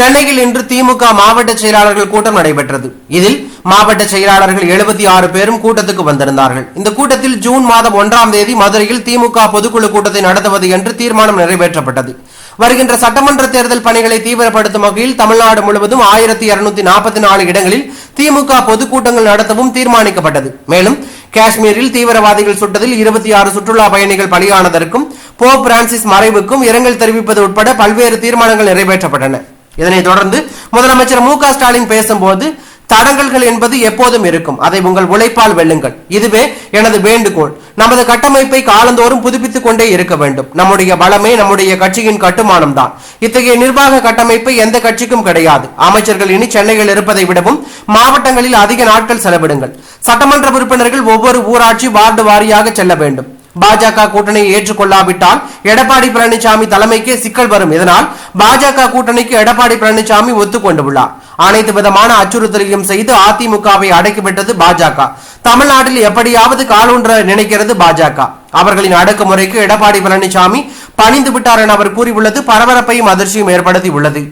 சென்னையில் இன்று திமுக மாவட்ட செயலாளர்கள் கூட்டம் நடைபெற்றது. இதில் மாவட்ட செயலாளர்கள் எழுபத்தி ஆறு பேரும் கூட்டத்துக்கு வந்திருந்தார்கள். இந்த கூட்டத்தில் ஜூன் மாதம் ஒன்றாம் தேதி மதுரையில் திமுக பொதுக்குழு கூட்டத்தை நடத்துவது என்று தீர்மானம் நிறைவேற்றப்பட்டது. வருகின்ற சட்டமன்ற தேர்தல் பணிகளை தீவிரப்படுத்தும் வகையில் தமிழ்நாடு முழுவதும் ஆயிரத்தி இருநூத்தி நாற்பத்தி நாலு இடங்களில் திமுக பொதுக்கூட்டங்கள் நடத்தவும் தீர்மானிக்கப்பட்டது. மேலும் காஷ்மீரில் தீவிரவாதிகள் சுட்டதில் இருபத்தி ஆறு சுற்றுலா பயணிகள் பலியானதற்கும் போப் பிரான்சிஸ் மறைவுக்கும் இரங்கல் தெரிவிப்பது உட்பட பல்வேறு தீர்மானங்கள் நிறைவேற்றப்பட்டன. இதனைத் தொடர்ந்து முதலமைச்சர் மு ஸ்டாலின் பேசும்போது தடங்கல்கள் என்பது எப்போதும் இருக்கும். அதை உங்கள் உழைப்பால் வெல்லுங்கள். இதுவே எனது வேண்டுகோள். நமது கட்டமைப்பை காலந்தோறும் புதுப்பித்துக் கொண்டே இருக்க வேண்டும். நம்முடைய பலமே நம்முடைய கட்சியின் கட்டுமானம் தான். இத்தகைய நிர்வாக கட்டமைப்பை எந்த கட்சிக்கும் கிடையாது. அமைச்சர்கள் இனி சென்னையில் இருப்பதை விடவும் மாவட்டங்களில் அதிக நாட்கள் செலவிடுங்கள். சட்டமன்ற உறுப்பினர்கள் ஒவ்வொரு ஊராட்சி வார்டு வாரியாக செல்ல வேண்டும். பாஜக கூட்டணியை ஏற்றுக்கொள்ளாவிட்டால் எடப்பாடி பழனிசாமி தலைமைக்கு சிக்கல் வரும். இதனால் பாஜக கூட்டணிக்கு எடப்பாடி பழனிசாமி ஒத்துக்கொண்டுள்ளார். அனைத்து விதமான அச்சுறுத்தலையும் செய்து அதிமுகவை அடக்கிவிட்டது பாஜக. தமிழ்நாட்டில் எப்படியாவது காலூன்ற நினைக்கிறது பாஜக. அவர்களின் அடக்குமுறைக்கு எடப்பாடி பழனிசாமி பணிந்து விட்டார் என அவர் கூறியுள்ளது. பரபரப்பையும் அதிர்ச்சியும் ஏற்படுத்தி உள்ளது